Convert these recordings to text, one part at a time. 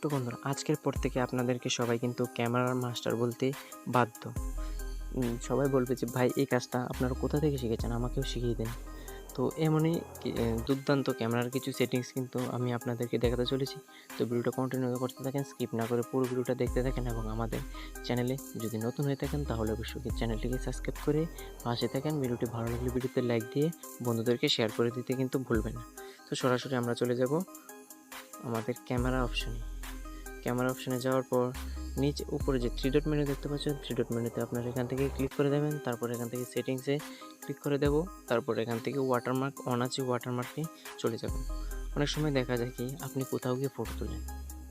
তো বন্ধুরা, আজকের পর থেকে আপনাদেরকে সবাই কিন্তু ক্যামেরার মাস্টার বলতে বাধ্য। সবাই বলবে যে, ভাই, এই কাজটা আপনারা কোথা থেকে শিখেছেন? আমাকেও শিখিয়ে দেন। তো এমনই দুর্দান্ত ক্যামেরার কিছু সেটিংস কিন্তু আমি আপনাদেরকে দেখাতে চলেছি। তো ভিডিওটা কন্টিনিউ করতে থাকেন স্কিপ না করে পুরো ভিডিওটা দেখতে থাকেন এবং আমাদের চ্যানেলে যদি নতুন হয়ে থাকেন, তাহলে অবশ্যই চ্যানেলটিকে সাবস্ক্রাইব করে পাশে থাকেন। ভিডিওটি ভালো লাগলে ভিডিওতে লাইক দিয়ে বন্ধুদেরকে শেয়ার করে দিতে কিন্তু ভুলবেন না। তো সরাসরি আমরা চলে যাব আমাদের ক্যামেরা অপশনে ক্যামেরা অপশনে যাওয়ার পর নিচে উপরে যে থ্রি ডট মেনু দেখতে পাচ্ছেন থ্রি ডট মেনুতে আপনার এখান থেকে ক্লিক করে দেবেন। তারপর এখান থেকে সেটিংসে ক্লিক করে দেবো। তারপর এখান থেকে ওয়াটারমার্ক অন আছে ওয়াটারমার্কে চলে যাবেন। অনেক সময় দেখা যায় কি, আপনি কোথাও গিয়ে ফটো তোলেন।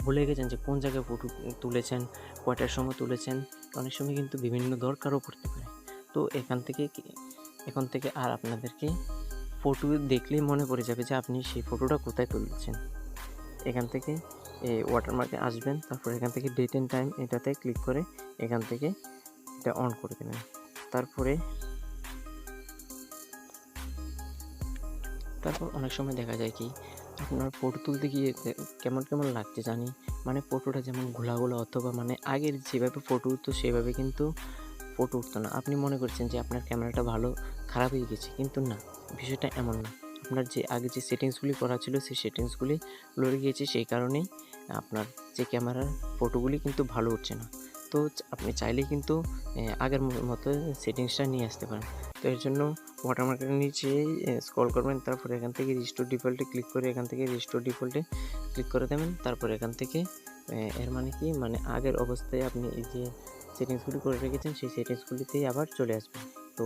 ভুলে গেছেন যে কোন জায়গায় ফটো তুলেছেন, কয়টার সময় তুলেছেন। অনেক সময় কিন্তু বিভিন্ন দরকারও পড়তে পারে। তো এখান থেকে এখন থেকে আর আপনাদেরকে ফটো দেখলেই মনে পড়ে যাবে যে আপনি সেই ফটোটা কোথায় তুলেছেন। এখান থেকে এই ওয়াটারমার্কে আসবেন, তারপর এখান থেকে ডেট অ্যান্ড টাইম এটাতে ক্লিক করে এখান থেকে এটা অন করে দেবেন। তারপরে তারপর অনেক সময় দেখা যায় কি, আপনার ফটো তুলতে গিয়ে কেমন কেমন লাগছে জানি মানে ফটোটা যেমন ঘোলা ঘোলা অথবা মানে আগের যেভাবে ফটো উঠতো সেভাবে কিন্তু ফটো উঠতো না। আপনি মনে করছেন যে আপনার ক্যামেরাটা ভালো, খারাপ হয়ে গেছে, কিন্তু না, বিষয়টা এমন না। আপনার যে আগে যে সেটিংসগুলি করা ছিল, সেই সেটিংসগুলি লড়ে গিয়েছে। সেই কারণেই আপনার যে ক্যামেরার ফটোগুলি কিন্তু ভালো উঠছে না। তো আপনি চাইলে কিন্তু আগের মতো সেটিংসটা নিয়ে আসতে পারেন। তো এর জন্য ওয়াটারমার্কের নিচে স্ক্রল করবেন, তারপর এখান থেকে রিস্টোর ডিফল্টে ক্লিক করে এখান থেকে রিস্টোর ডিফল্টে ক্লিক করে দেবেন। তারপর এখান থেকে এর মানে কি? মানে আগের অবস্থায় আপনি এই যে সেটিংসগুলি করে রেখেছেন, সেই সেটিংসগুলিতেই আবার চলে আসবেন। তো